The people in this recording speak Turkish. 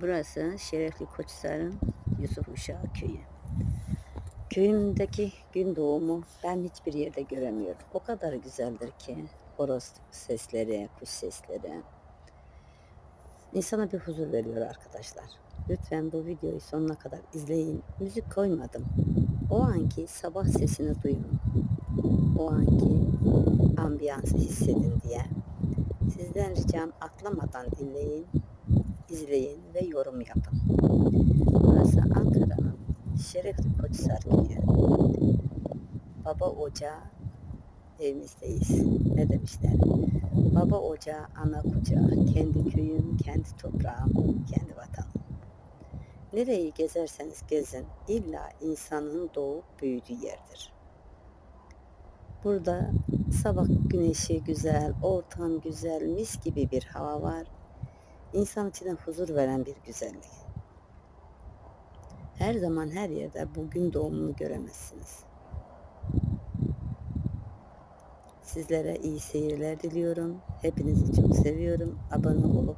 Burası Şerefli Koçhisar'ın Yusuf Uşağı köyü. Köyümdeki gün doğumu ben hiçbir yerde göremiyorum. O kadar güzeldir ki horoz sesleri, kuş sesleri. İnsana bir huzur veriyor arkadaşlar. Lütfen bu videoyu sonuna kadar izleyin. Müzik koymadım. O anki sabah sesini duyun. O anki ambiyansı hissedin diye. Sizden ricam atlamadan dinleyin, izleyin ve yorum yapın. Burası Ankara'nın Şerefli Koçhisar köyü. Baba ocağı evimizdeyiz. Ne demişler? Baba ocağı, ana kucağı, kendi köyüm, kendi toprağım, kendi vatanım. Nereyi gezerseniz gezin, illa insanın doğup büyüdüğü yerdir. Burada sabah güneşi güzel, ortam güzel, mis gibi bir hava var. İnsan içine huzur veren bir güzellik. Her zaman her yerde bu gün doğumunu göremezsiniz. Sizlere iyi seyirler diliyorum. Hepinizi çok seviyorum. Abone olup.